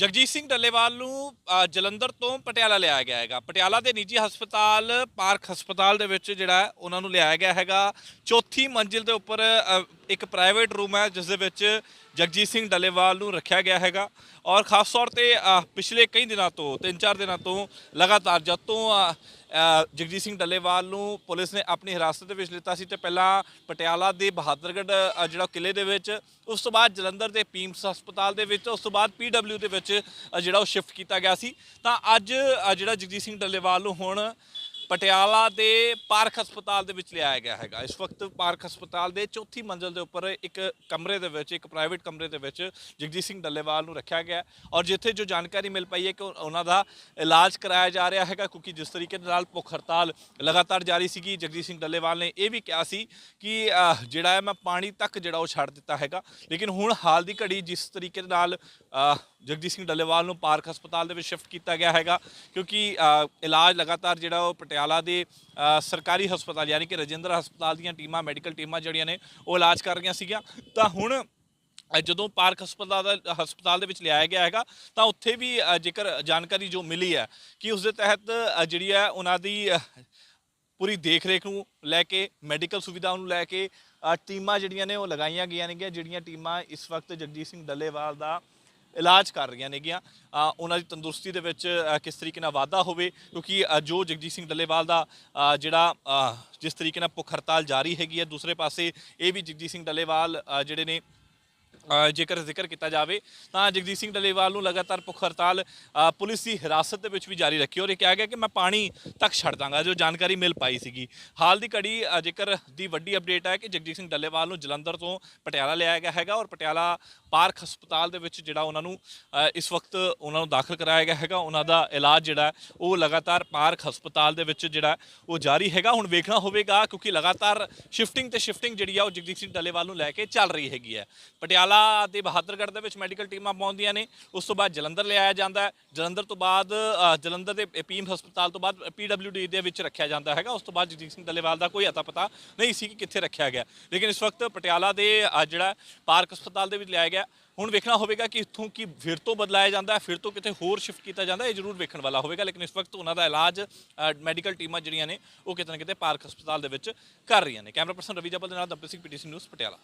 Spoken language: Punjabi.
ਜਗਜੀਤ ਸਿੰਘ ਡੱਲੇਵਾਲ ਨੂੰ ਜਲੰਧਰ ਤੋਂ ਪਟਿਆਲਾ ਲਿਆਇਆ ਗਿਆ ਹੈਗਾ। ਪਟਿਆਲਾ ਦੇ ਨਿੱਜੀ ਹਸਪਤਾਲ, ਪਾਰਕ ਹਸਪਤਾਲ ਦੇ ਵਿੱਚ ਜਿਹੜਾ ਉਹਨਾਂ ਨੂੰ ਲਿਆਇਆ ਗਿਆ ਹੈਗਾ। ਚੌਥੀ ਮੰਜ਼ਿਲ ਦੇ ਉੱਪਰ ਇੱਕ ਪ੍ਰਾਈਵੇਟ ਰੂਮ ਹੈ, ਜਿਸ ਦੇ ਵਿੱਚ ਜਗਜੀਤ ਸਿੰਘ ਡੱਲੇਵਾਲ ਨੂੰ ਰੱਖਿਆ ਗਿਆ ਹੈਗਾ। ਔਰ ਖਾਸ ਤੌਰ ਤੇ ਪਿਛਲੇ ਕਈ ਦਿਨਾਂ ਤੋਂ, ਤਿੰਨ ਚਾਰ ਦਿਨਾਂ ਤੋਂ ਲਗਾਤਾਰ ਜਦ ਤੋਂ ਜਗਜੀਤ ਸਿੰਘ ਡੱਲੇਵਾਲ ਨੂੰ ਪੁਲਿਸ ਨੇ ਆਪਣੀ ਹਿਰਾਸਤ ਦੇ ਵਿੱਚ ਲਿੱਤਾ ਸੀ ਤੇ ਪਹਿਲਾਂ ਪਟਿਆਲਾ ਦੇ ਬਹਾਦਰਗੜ੍ਹ ਜਿਹੜਾ ਕਿਲੇ ਦੇ ਵਿੱਚ, ਉਸ ਤੋਂ ਬਾਅਦ ਜਲੰਧਰ ਦੇ ਪੀਮਸ ਹਸਪਤਾਲ ਦੇ ਵਿੱਚ, ਉਸ ਤੋਂ ਬਾਅਦ ਪੀਡਬਲਿਊ ਦੇ ਵਿੱਚ ਜਿਹੜਾ ਉਹ ਸ਼ਿਫਟ ਕੀਤਾ ਗਿਆ ਸੀ। ਤਾਂ ਅੱਜ ਜਿਹੜਾ ਜਗਜੀਤ ਸਿੰਘ ਡੱਲੇਵਾਲ ਨੂੰ ਹੁਣ ਪਟਿਆਲਾ ਦੇ ਪਾਰਕ ਹਸਪਤਾਲ ਦੇ ਵਿੱਚ ਲਿਆਇਆ ਗਿਆ ਹੈਗਾ। ਇਸ ਵਕਤ ਪਾਰਕ ਹਸਪਤਾਲ ਦੇ ਚੌਥੀ ਮੰਜ਼ਲ ਦੇ ਉੱਪਰ ਇੱਕ ਕਮਰੇ ਦੇ ਵਿੱਚ, ਇੱਕ ਪ੍ਰਾਈਵੇਟ ਕਮਰੇ ਦੇ ਵਿੱਚ ਜਗਜੀਤ ਸਿੰਘ ਡੱਲੇਵਾਲ ਨੂੰ ਰੱਖਿਆ ਗਿਆ। ਔਰ ਜਿੱਥੇ ਜੋ ਜਾਣਕਾਰੀ ਮਿਲ ਪਈ ਹੈ ਕਿ ਉਹਨਾਂ ਦਾ ਇਲਾਜ ਕਰਾਇਆ ਜਾ ਰਿਹਾ ਹੈਗਾ, ਕਿਉਂਕਿ ਜਿਸ ਤਰੀਕੇ ਦੇ ਨਾਲ ਭੁੱਖ ਹੜਤਾਲ ਲਗਾਤਾਰ ਜਾਰੀ ਸੀਗੀ, ਜਗਜੀਤ ਸਿੰਘ ਡੱਲੇਵਾਲ ਨੇ ਇਹ ਵੀ ਕਿਹਾ ਸੀ ਕਿ ਜਿਹੜਾ ਹੈ ਮੈਂ ਪਾਣੀ ਤੱਕ ਜਿਹੜਾ ਉਹ ਛੱਡ ਦਿੱਤਾ ਹੈਗਾ। ਲੇਕਿਨ ਹੁਣ ਹਾਲ ਦੀ ਘੜੀ ਜਿਸ ਤਰੀਕੇ ਦੇ ਨਾਲ ਜਗਜੀਤ ਸਿੰਘ ਡੱਲੇਵਾਲ ਨੂੰ ਪਾਰਕ ਹਸਪਤਾਲ ਦੇ ਵਿੱਚ ਸ਼ਿਫਟ ਕੀਤਾ ਗਿਆ ਹੈਗਾ, ਕਿਉਂਕਿ ਇਲਾਜ ਲਗਾਤਾਰ ਜਿਹੜਾ ਉਹ ਪਟਿਆਲਾ ਦੇ ਸਰਕਾਰੀ ਹਸਪਤਾਲ ਯਾਨੀ ਕਿ ਰਜਿੰਦਰ ਹਸਪਤਾਲ ਦੀਆਂ ਟੀਮਾਂ, ਮੈਡੀਕਲ ਟੀਮਾਂ ਜਿਹੜੀਆਂ ਨੇ, ਉਹ ਇਲਾਜ ਕਰ ਰਹੀਆਂ ਸੀਗੀਆਂ। ਤਾਂ ਹੁਣ ਜਦੋਂ ਪਾਰਕ ਹਸਪਤਾਲ ਦਾ, ਹਸਪਤਾਲ ਦੇ ਵਿੱਚ ਲਿਆਇਆ ਗਿਆ ਹੈਗਾ, ਤਾਂ ਉੱਥੇ ਵੀ ਜੇਕਰ ਜਾਣਕਾਰੀ ਜੋ ਮਿਲੀ ਹੈ ਕਿ ਉਸ ਦੇ ਤਹਿਤ ਜਿਹੜੀ ਹੈ ਉਹਨਾਂ ਦੀ ਪੂਰੀ ਦੇਖ ਰੇਖ ਨੂੰ ਲੈ ਕੇ, ਮੈਡੀਕਲ ਸੁਵਿਧਾ ਨੂੰ ਲੈ ਕੇ ਟੀਮਾਂ ਜਿਹੜੀਆਂ ਨੇ ਉਹ ਲਗਾਈਆਂ ਗਈਆਂ ਨੇਗੀਆਂ, ਜਿਹੜੀਆਂ ਟੀਮਾਂ ਇਸ ਵਕਤ ਜਗਜੀਤ ਸਿੰਘ ਡੱਲੇਵਾਲ ਦਾ ਇਲਾਜ ਕਰ ਰਹੀਆਂ ਨੇਗੀਆਂ। ਉਹਨਾਂ ਦੀ ਤੰਦਰੁਸਤੀ ਦੇ ਵਿੱਚ ਕਿਸ ਤਰੀਕੇ ਨਾਲ ਵਾਧਾ ਹੋਵੇ, ਕਿਉਂਕਿ ਜੋ ਜਗਜੀਤ ਸਿੰਘ ਡੱਲੇਵਾਲ ਦਾ ਜਿਹੜਾ ਜਿਸ ਤਰੀਕੇ ਨਾਲ ਭੁੱਖ ਹੜਤਾਲ ਜਾਰੀ ਹੈਗੀ ਹੈ, ਦੂਸਰੇ ਪਾਸੇ ਇਹ ਵੀ ਜਗਜੀਤ ਸਿੰਘ ਡੱਲੇਵਾਲ ਜਿਹੜੇ ਨੇ ਜੇਕਰ ਜ਼ਿਕਰ ਕੀਤਾ ਜਾਵੇ, ਤਾਂ ਜਗਜੀਤ ਸਿੰਘ ਡੱਲੇਵਾਲ ਨੂੰ ਲਗਾਤਾਰ ਭੁੱਖ ਹੜਤਾਲ ਪੁਲਿਸ ਦੀ ਹਿਰਾਸਤ ਦੇ ਵਿੱਚ ਵੀ ਜਾਰੀ ਰੱਖੀ। ਔਰ ਇਹ ਕਿਹਾ ਗਿਆ ਕਿ ਮੈਂ ਪਾਣੀ ਤੱਕ ਛੱਡ ਦਾਂਗਾ, ਜੋ ਜਾਣਕਾਰੀ ਮਿਲ ਪਾਈ ਸੀਗੀ। ਹਾਲ ਦੀ ਘੜੀ ਜੇਕਰ ਦੀ ਵੱਡੀ ਅਪਡੇਟ ਹੈ ਕਿ ਜਗਜੀਤ ਸਿੰਘ ਡੱਲੇਵਾਲ ਨੂੰ ਜਲੰਧਰ ਤੋਂ ਪਟਿਆਲਾ ਲਿਆਇਆ ਗਿਆ ਹੈਗਾ ਔਰ ਪਟਿਆਲਾ ਪਾਰਕ ਹਸਪਤਾਲ ਦੇ ਵਿੱਚ ਜਿਹੜਾ ਉਹਨਾਂ ਨੂੰ ਇਸ ਵਕਤ ਉਹਨਾਂ ਨੂੰ ਦਾਖਲ ਕਰਾਇਆ ਗਿਆ ਹੈਗਾ। ਉਹਨਾਂ ਦਾ ਇਲਾਜ ਜਿਹੜਾ ਉਹ ਲਗਾਤਾਰ ਪਾਰਕ ਹਸਪਤਾਲ ਦੇ ਵਿੱਚ ਜਿਹੜਾ ਉਹ ਜਾਰੀ ਹੈਗਾ। ਹੁਣ ਵੇਖਣਾ ਹੋਵੇਗਾ, ਕਿਉਂਕਿ ਲਗਾਤਾਰ ਸ਼ਿਫਟਿੰਗ ਤੇ ਸ਼ਿਫਟਿੰਗ ਜਿਹੜੀ ਆ, ਉਹ ਜਗਜੀਤ ਸਿੰਘ ਡੱਲੇਵਾਲ ਨੂੰ ਲੈ ਕੇ ਚੱਲ ਰਹੀ ਹੈਗੀ ਹੈ। ਪਟਿਆਲਾ ਦੇ ਬਹਾਦਰਗੜ੍ਹ ਦੇ ਵਿੱਚ ਮੈਡੀਕਲ ਟੀਮਾਂ ਪਹੁੰਚਦੀਆਂ ਨੇ। ਉਸ ਤੋਂ ਬਾਅਦ ਜਲੰਧਰ ਲਿਆਇਆ ਜਾਂਦਾ ਹੈ। ਜਲੰਧਰ ਤੋਂ ਬਾਅਦ ਜਲੰਧਰ ਦੇ ਪੀਐਮ ਹਸਪਤਾਲ ਤੋਂ ਬਾਅਦ ਪੀਡਬਲਿਊਡੀ ਦੇ ਵਿੱਚ ਰੱਖਿਆ ਜਾਂਦਾ ਹੈਗਾ। ਉਸ ਤੋਂ ਬਾਅਦ ਜਗਜੀਤ ਸਿੰਘ ਡੱਲੇਵਾਲ ਦਾ ਕੋਈ ਅਤਾ ਪਤਾ ਨਹੀਂ ਸੀ ਕਿ ਕਿੱਥੇ ਰੱਖਿਆ ਗਿਆ। ਲੇਕਿਨ ਇਸ ਵਕਤ ਪਟਿਆਲਾ ਦੇ ਜਿਹੜਾ ਪਾਰਕ ਹਸਪਤਾਲ ਦੇ ਵਿੱਚ ਲਿਆਇਆ ਗਿਆ। ਹੁਣ ਵੇਖਣਾ ਹੋਵੇਗਾ ਕਿ ਇੱਥੋਂ ਕੀ ਫਿਰ ਤੋਂ ਬਦਲਾਇਆ ਜਾਂਦਾ ਹੈ, ਫਿਰ ਤੋਂ ਕਿਤੇ ਹੋਰ ਸ਼ਿਫਟ ਕੀਤਾ ਜਾਂਦਾ ਹੈ, ਇਹ ਜ਼ਰੂਰ ਵੇਖਣ ਵਾਲਾ ਹੋਵੇਗਾ। ਲੇਕਿਨ ਇਸ ਵਕਤ ਉਹਨਾਂ ਦਾ ਇਲਾਜ ਮੈਡੀਕਲ ਟੀਮਾਂ ਜਿਹੜੀਆਂ ਨੇ, ਉਹ ਕਿਤੇ ਨਾ ਕਿਤੇ ਪਾਰਕ ਹਸਪਤਾਲ ਦੇ ਵਿੱਚ ਕਰ ਰਹੀਆਂ ਨੇ। ਕੈਮਰਾ ਪਰਸਨ ਰਵੀ ਜਬਲ ਦੇ ਨਾਲ ਦਬਲ ਸਿੰਘ ਪੀਟੀਸੀ ਨਿਊਜ਼, ਪਟਿਆਲਾ।